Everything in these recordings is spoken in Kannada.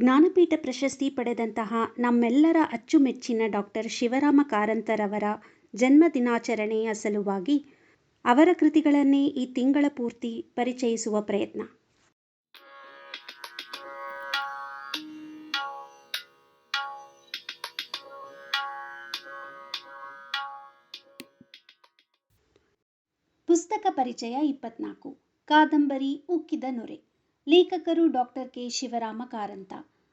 ಜ್ಞಾನಪೀಠ ಪ್ರಶಸ್ತಿ ಪಡೆದಂತಹ ನಮ್ಮೆಲ್ಲರ ಅಚ್ಚುಮೆಚ್ಚಿನ ಡಾಕ್ಟರ್ ಶಿವರಾಮ ಕಾರಂತರವರ ಜನ್ಮ ದಿನಾಚರಣೆಯ ಸಲುವಾಗಿ ಅವರ ಕೃತಿಗಳನ್ನೇ ಈ ತಿಂಗಳ ಪೂರ್ತಿ ಪರಿಚಯಿಸುವ ಪ್ರಯತ್ನ. ಪುಸ್ತಕ ಪರಿಚಯ ಇಪ್ಪತ್ನಾಲ್ಕು. ಕಾದಂಬರಿ ಉಕ್ಕಿದ ನೊರೆ. ಲೇಖಕರು ಡಾಕ್ಟರ್ ಕೆ. ಶಿವರಾಮ ಕಾರಂತ.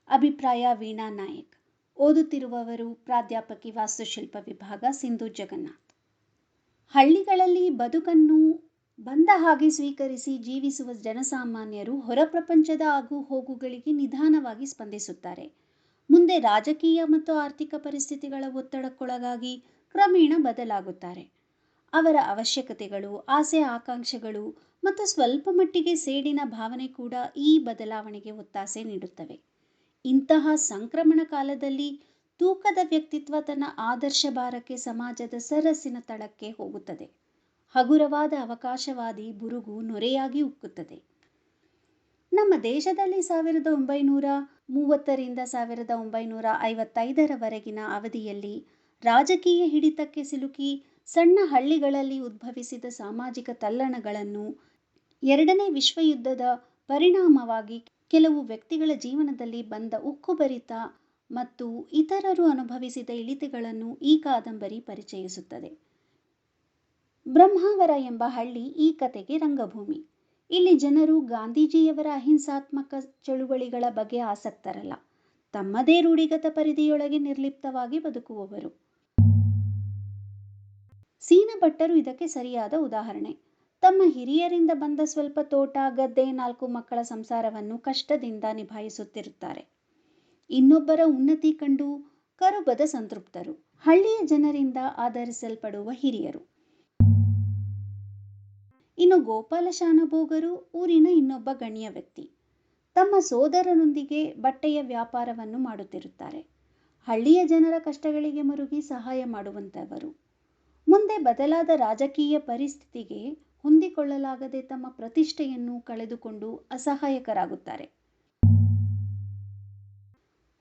ಅಭಿಪ್ರಾಯ ವೀಣಾ ನಾಯಕ್. ಓದುತ್ತಿರುವವರು ಪ್ರಾಧ್ಯಾಪಕಿ ವಾಸ್ತುಶಿಲ್ಪ ವಿಭಾಗ ಸಿಂಧು ಜಗನ್ನಾಥ್. ಹಳ್ಳಿಗಳಲ್ಲಿ ಬದುಕನ್ನು ಬಂದ ಹಾಗೆ ಸ್ವೀಕರಿಸಿ ಜೀವಿಸುವ ಜನಸಾಮಾನ್ಯರು ಹೊರ ಪ್ರಪಂಚದ ಆಗು ಹೋಗುಗಳಿಗೆ ನಿಧಾನವಾಗಿ ಸ್ಪಂದಿಸುತ್ತಾರೆ. ಮುಂದೆ ರಾಜಕೀಯ ಮತ್ತು ಆರ್ಥಿಕ ಪರಿಸ್ಥಿತಿಗಳ ಒತ್ತಡಕ್ಕೊಳಗಾಗಿ ಕ್ರಮೇಣ ಬದಲಾಗುತ್ತಾರೆ. ಅವರ ಅವಶ್ಯಕತೆಗಳು, ಆಸೆ ಆಕಾಂಕ್ಷೆಗಳು ಮತ್ತು ಸ್ವಲ್ಪ ಮಟ್ಟಿಗೆ ಸೇಡಿನ ಭಾವನೆ ಕೂಡ ಈ ಬದಲಾವಣೆಗೆ ಒತ್ತಾಸೆ ನೀಡುತ್ತವೆ. ಇಂತಹ ಸಂಕ್ರಮಣ ಕಾಲದಲ್ಲಿ ತೂಕದ ವ್ಯಕ್ತಿತ್ವ ತನ್ನ ಆದರ್ಶ ಭಾರಕ್ಕೆ, ಸಮಾಜದ ಸರಸಿನ ತಳಕ್ಕೆ ಹೋಗುತ್ತದೆ. ಹಗುರವಾದ ಅವಕಾಶವಾದಿ ಬುರುಗು ನೊರೆಯಾಗಿ ಉಕ್ಕುತ್ತದೆ. ನಮ್ಮ ದೇಶದಲ್ಲಿ ಸಾವಿರದ ಒಂಬೈನೂರ ಮೂವತ್ತರಿಂದ ಸಾವಿರದ ಒಂಬೈನೂರ ಐವತ್ತೈದರವರೆಗಿನ ಅವಧಿಯಲ್ಲಿ ರಾಜಕೀಯ ಹಿಡಿತಕ್ಕೆ ಸಿಲುಕಿ ಸಣ್ಣ ಹಳ್ಳಿಗಳಲ್ಲಿ ಉದ್ಭವಿಸಿದ ಸಾಮಾಜಿಕ ತಲ್ಲಣಗಳನ್ನು ಎರಡನೇ ವಿಶ್ವಯುದ್ಧದ ಪರಿಣಾಮವಾಗಿ ಕೆಲವು ವ್ಯಕ್ತಿಗಳ ಜೀವನದಲ್ಲಿ ಬಂದ ಉಕ್ಕುಬರಿತ ಮತ್ತು ಇತರರು ಅನುಭವಿಸಿದ ಇಳಿತಗಳನ್ನು ಈ ಕಾದಂಬರಿ ಪರಿಚಯಿಸುತ್ತದೆ. ಬ್ರಹ್ಮಾವರ ಎಂಬ ಹಳ್ಳಿ ಈ ಕತೆಗೆ ರಂಗಭೂಮಿ. ಇಲ್ಲಿ ಜನರು ಗಾಂಧೀಜಿಯವರ ಅಹಿಂಸಾತ್ಮಕ ಚಳುವಳಿಗಳ ಬಗ್ಗೆ ಆಸಕ್ತರಲ್ಲ. ತಮ್ಮದೇ ರೂಢಿಗತ ಪರಿಧಿಯೊಳಗೆ ನಿರ್ಲಿಪ್ತವಾಗಿ ಬದುಕುವವರು. ಸೀನಭಟ್ಟರು ಇದಕ್ಕೆ ಸರಿಯಾದ ಉದಾಹರಣೆ. ತಮ್ಮ ಹಿರಿಯರಿಂದ ಬಂದ ಸ್ವಲ್ಪ ತೋಟ, ಗದ್ದೆ, ನಾಲ್ಕು ಮಕ್ಕಳ ಸಂಸಾರವನ್ನು ಕಷ್ಟದಿಂದ ನಿಭಾಯಿಸುತ್ತಿರುತ್ತಾರೆ. ಇನ್ನೊಬ್ಬರ ಉನ್ನತಿ ಕಂಡು ಕರುಬದ ಸಂತೃಪ್ತರು. ಹಳ್ಳಿಯ ಜನರಿಂದ ಆಧರಿಸಲ್ಪಡುವ ಹಿರಿಯರು. ಇನ್ನು ಗೋಪಾಲ ಶಾನಭೋಗರು ಊರಿನ ಇನ್ನೊಬ್ಬ ಗಣ್ಯ ವ್ಯಕ್ತಿ. ತಮ್ಮ ಸೋದರರೊಂದಿಗೆ ಬಟ್ಟೆಯ ವ್ಯಾಪಾರವನ್ನು ಮಾಡುತ್ತಿರುತ್ತಾರೆ. ಹಳ್ಳಿಯ ಜನರ ಕಷ್ಟಗಳಿಗೆ ಮರುಗಿ ಸಹಾಯ ಮಾಡುವಂತವರು. ಮುಂದೆ ಬದಲಾದ ರಾಜಕೀಯ ಪರಿಸ್ಥಿತಿಗೆ ಹೊಂದಿಕೊಳ್ಳಲಾಗದೆ ತಮ್ಮ ಪ್ರತಿಷ್ಠೆಯನ್ನು ಕಳೆದುಕೊಂಡು ಅಸಹಾಯಕರಾಗುತ್ತಾರೆ.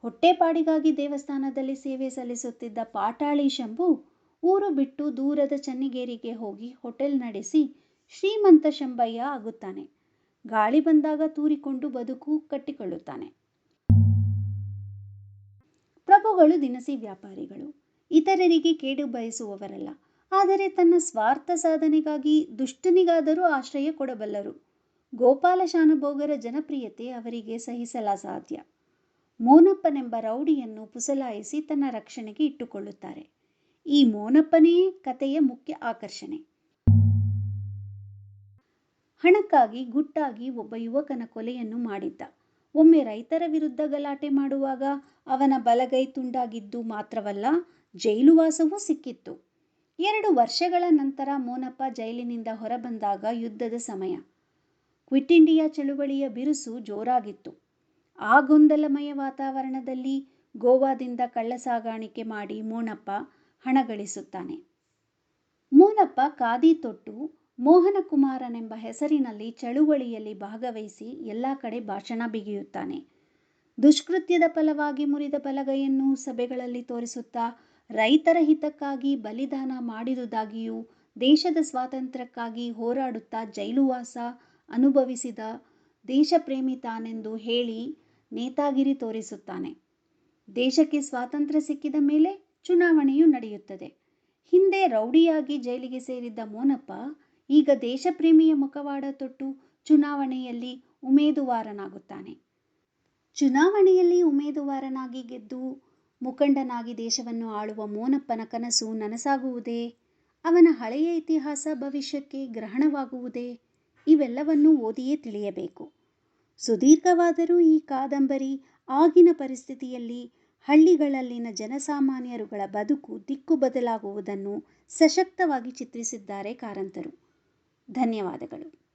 ಹೊಟ್ಟೆಪಾಡಿಗಾಗಿ ದೇವಸ್ಥಾನದಲ್ಲಿ ಸೇವೆ ಸಲ್ಲಿಸುತ್ತಿದ್ದ ಪಾಟಾಳಿ ಶಂಭು ಊರು ಬಿಟ್ಟು ದೂರದ ಚನ್ನಿಗೇರಿಗೆ ಹೋಗಿ ಹೋಟೆಲ್ ನಡೆಸಿ ಶ್ರೀಮಂತ ಶಂಭಯ್ಯ ಆಗುತ್ತಾನೆ. ಗಾಳಿ ಬಂದಾಗ ತೂರಿಕೊಂಡು ಬದುಕು ಕಟ್ಟಿಕೊಳ್ಳುತ್ತಾನೆ. ಪ್ರಭುಗಳು ದಿನಸಿ ವ್ಯಾಪಾರಿಗಳು. ಇತರರಿಗೆ ಕೇಡು ಬಯಸುವವರಲ್ಲ. ಆದರೆ ತನ್ನ ಸ್ವಾರ್ಥ ಸಾಧನೆಗಾಗಿ ದುಷ್ಟನಿಗಾದರೂ ಆಶ್ರಯ ಕೊಡಬಲ್ಲರು. ಗೋಪಾಲ ಶಾನುಭೋಗರ ಜನಪ್ರಿಯತೆ ಅವರಿಗೆ ಸಹಿಸಲಾಸಾಧ್ಯ ಮೋನಪ್ಪನೆಂಬ ರೌಡಿಯನ್ನು ಪುಸಲಾಯಿಸಿ ತನ್ನ ರಕ್ಷಣೆಗೆ ಇಟ್ಟುಕೊಳ್ಳುತ್ತಾರೆ. ಈ ಮೋನಪ್ಪನೇ ಕಥೆಯ ಮುಖ್ಯ ಆಕರ್ಷಣೆ. ಹಣಕ್ಕಾಗಿ ಗುಟ್ಟಾಗಿ ಒಬ್ಬ ಯುವಕನ ಕೊಲೆಯನ್ನು ಮಾಡಿದ್ದ. ಒಮ್ಮೆ ರೈತರ ವಿರುದ್ಧ ಗಲಾಟೆ ಮಾಡುವಾಗ ಅವನ ಬಲಗೈ ತುಂಡಾಗಿದ್ದು ಮಾತ್ರವಲ್ಲ ಜೈಲುವಾಸವೂ ಸಿಕ್ಕಿತ್ತು. ಎರಡು ವರ್ಷಗಳ ನಂತರ ಮೋನಪ್ಪ ಜೈಲಿನಿಂದ ಹೊರಬಂದಾಗ ಯುದ್ಧದ ಸಮಯ. ಕ್ವಿಟ್ ಇಂಡಿಯಾ ಚಳುವಳಿಯ ಬಿರುಸು ಜೋರಾಗಿತ್ತು. ಆ ಗೊಂದಲಮಯ ವಾತಾವರಣದಲ್ಲಿ ಗೋವಾದಿಂದ ಕಳ್ಳಸಾಗಾಣಿಕೆ ಮಾಡಿ ಮೋನಪ್ಪ ಹಣ ಗಳಿಸುತ್ತಾನೆ ಮೋನಪ್ಪ ಖಾದಿ ತೊಟ್ಟು ಮೋಹನಕುಮಾರನೆಂಬ ಹೆಸರಿನಲ್ಲಿ ಚಳುವಳಿಯಲ್ಲಿ ಭಾಗವಹಿಸಿ ಎಲ್ಲ ಕಡೆ ಭಾಷಣ ಬಿಗಿಯುತ್ತಾನೆ. ದುಷ್ಕೃತ್ಯದ ಫಲವಾಗಿ ಮುರಿದ ಬಲಗೈಯನ್ನು ಸಭೆಗಳಲ್ಲಿ ತೋರಿಸುತ್ತಾ ರೈತರ ಹಿತಕ್ಕಾಗಿ ಬಲಿದಾನ ಮಾಡಿದುದಾಗಿಯೂ ದೇಶದ ಸ್ವಾತಂತ್ರ್ಯಕ್ಕಾಗಿ ಹೋರಾಡುತ್ತಾ ಜೈಲುವಾಸ ಅನುಭವಿಸಿದ ದೇಶಪ್ರೇಮಿ ತಾನೆಂದು ಹೇಳಿ ನೇತಾಗಿರಿ ತೋರಿಸುತ್ತಾನೆ. ದೇಶಕ್ಕೆ ಸ್ವಾತಂತ್ರ್ಯ ಸಿಕ್ಕಿದ ಮೇಲೆ ಚುನಾವಣೆಯು ನಡೆಯುತ್ತದೆ. ಹಿಂದೆ ರೌಡಿಯಾಗಿ ಜೈಲಿಗೆ ಸೇರಿದ್ದ ಮೋನಪ್ಪ ಈಗ ದೇಶಪ್ರೇಮಿಯ ಮುಖವಾಡ ತೊಟ್ಟು ಚುನಾವಣೆಯಲ್ಲಿ ಉಮೇದುವಾರನಾಗುತ್ತಾನೆ. ಚುನಾವಣೆಯಲ್ಲಿ ಉಮೇದುವಾರನಾಗಿ ಗೆದ್ದು ಮುಖಂಡನಾಗಿ ದೇಶವನ್ನು ಆಳುವ ಮೋನಪ್ಪನ ಕನಸು ನನಸಾಗುವುದೇ? ಅವನ ಹಳೆಯ ಇತಿಹಾಸ ಭವಿಷ್ಯಕ್ಕೆ ಗ್ರಹಣವಾಗುವುದೇ? ಇವೆಲ್ಲವನ್ನೂ ಓದಿಯೇ ತಿಳಿಯಬೇಕು. ಸುದೀರ್ಘವಾದರೂ ಈ ಕಾದಂಬರಿ ಆಗಿನ ಪರಿಸ್ಥಿತಿಯಲ್ಲಿ ಹಳ್ಳಿಗಳಲ್ಲಿನ ಜನಸಾಮಾನ್ಯರುಗಳ ಬದುಕು ದಿಕ್ಕು ಬದಲಾಗುವುದನ್ನು ಸಶಕ್ತವಾಗಿ ಚಿತ್ರಿಸಿದ್ದಾರೆ ಕಾರಂತರು. ಧನ್ಯವಾದಗಳು.